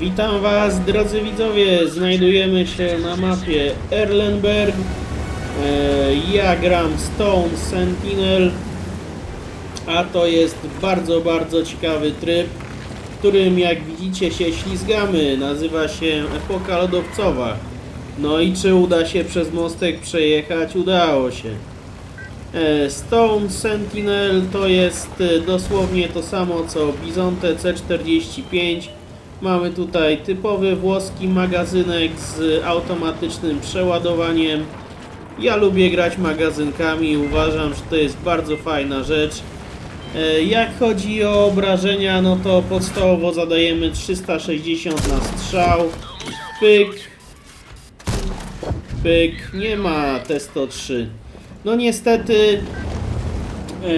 Witam Was, drodzy widzowie. Znajdujemy się na mapie Erlenberg. E, Ja gram Stone Sentinel, a to jest bardzo, bardzo ciekawy tryb, w którym, jak widzicie, się ślizgamy. Nazywa się Epoka Lodowcowa. No i czy uda się przez mostek przejechać? Udało się. E, Stone Sentinel to jest e, dosłownie to samo co Bizonte C45. Mamy tutaj typowy włoski magazynek z automatycznym przeładowaniem. Ja lubię grać magazynkami uważam, że to jest bardzo fajna rzecz. E, Jak chodzi o obrażenia, no to podstawowo zadajemy 360 na strzał. Pyk, pyk, nie ma T103. No niestety e,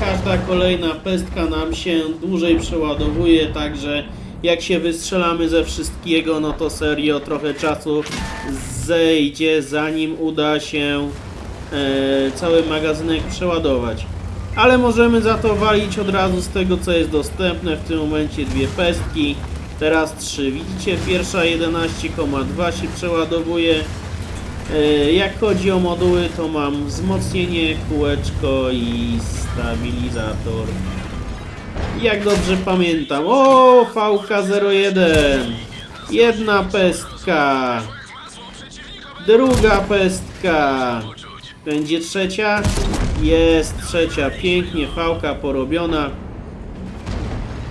każda kolejna pestka nam się dłużej przeładowuje, także jak się wystrzelamy ze wszystkiego, no to serio trochę czasu zejdzie, zanim uda się e, cały magazynek przeładować. Ale możemy za to walić od razu z tego, co jest dostępne. W tym momencie dwie pestki, teraz trzy. Widzicie, pierwsza 11,2 się przeładowuje. E, Jak chodzi o moduły, to mam wzmocnienie, kółeczko i stabilizator. Jak dobrze pamiętam. O, VK01. Jedna pestka. Druga pestka. Będzie trzecia? Jest trzecia. Pięknie VK porobiona.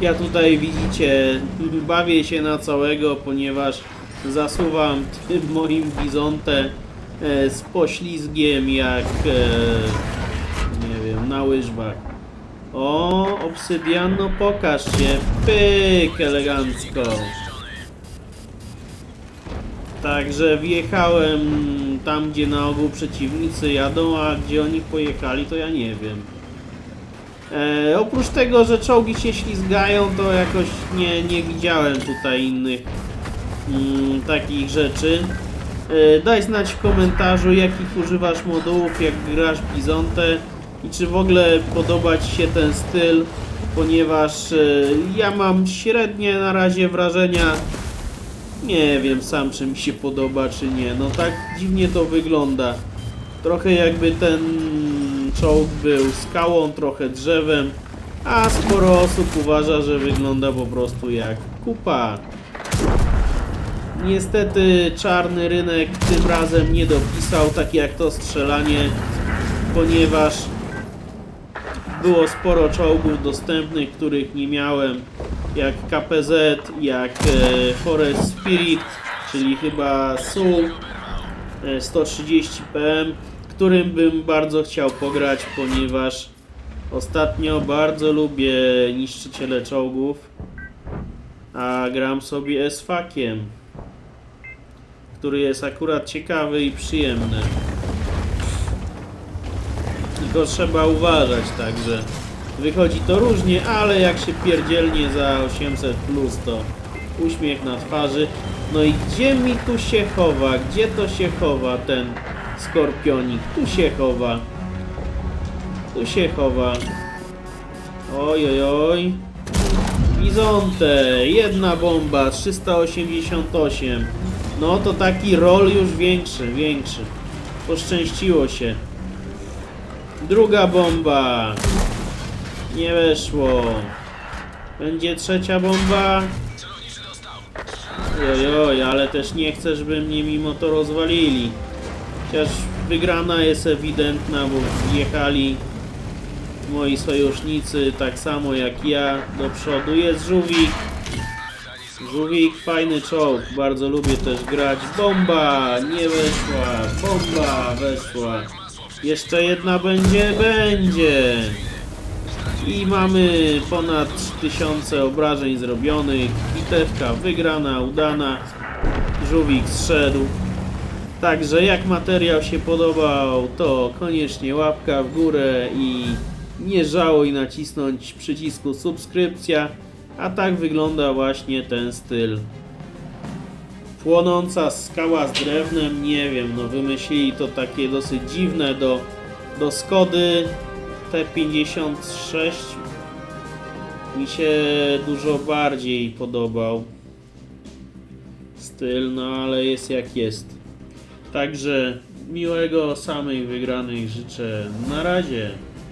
Ja tutaj widzicie, bawię się na całego, ponieważ zasuwam tym moim bizontem e, z poślizgiem jak e, nie wiem, na łyżwach. O, obsydian, no pokaż się. Pyk, elegancko. Także wjechałem tam, gdzie na ogół przeciwnicy jadą, a gdzie oni pojechali, to ja nie wiem. E, oprócz tego, że czołgi się ślizgają, to jakoś nie, nie widziałem tutaj innych mm, takich rzeczy. E, daj znać w komentarzu, jakich używasz modułów, jak grasz Bizontę i czy w ogóle podoba się ten styl, ponieważ e, ja mam średnie na razie wrażenia. Nie wiem sam, czy mi się podoba, czy nie. No tak dziwnie to wygląda. Trochę jakby ten czołg był skałą, trochę drzewem, a sporo osób uważa, że wygląda po prostu jak kupa. Niestety czarny rynek tym razem nie dopisał, tak jak to strzelanie, ponieważ było sporo czołgów dostępnych, których nie miałem, jak KPZ, jak e, Forest Spirit, czyli chyba SUL e, 130 PM, którym bym bardzo chciał pograć, ponieważ ostatnio bardzo lubię niszczyciele czołgów, a gram sobie S-Fakiem, który jest akurat ciekawy i przyjemny. Tylko trzeba uważać, także wychodzi to różnie, ale jak się pierdzielnie za 800 plus to uśmiech na twarzy. No i gdzie mi tu się chowa? Gdzie to się chowa ten skorpionik? Tu się chowa. Tu się chowa. Oj, oj, oj. Bizonte, jedna bomba, 388. No to taki roll już większy, większy. Poszczęściło się. Druga bomba. Nie weszło. Będzie trzecia bomba. Ojoj, ale też nie chcę, żeby mnie mimo to rozwalili. Chociaż wygrana jest ewidentna, bo wjechali moi sojusznicy tak samo jak ja do przodu. Jest żółwik. Żółwik, fajny czołg, bardzo lubię też grać. Bomba, nie weszła, bomba weszła. Jeszcze jedna będzie? Będzie. I mamy ponad 3000 obrażeń zrobionych. Bitewka wygrana, udana. Żółwik zszedł. Także jak materiał się podobał, to koniecznie łapka w górę i nie żałuj nacisnąć przycisku subskrypcja. A tak wygląda właśnie ten styl. Płonąca skała z drewnem, nie wiem, no wymyślili to takie dosyć dziwne do, do Skody T56 mi się dużo bardziej podobał. styl, no ale jest jak jest. Także miłego samej wygranej życzę. Na razie.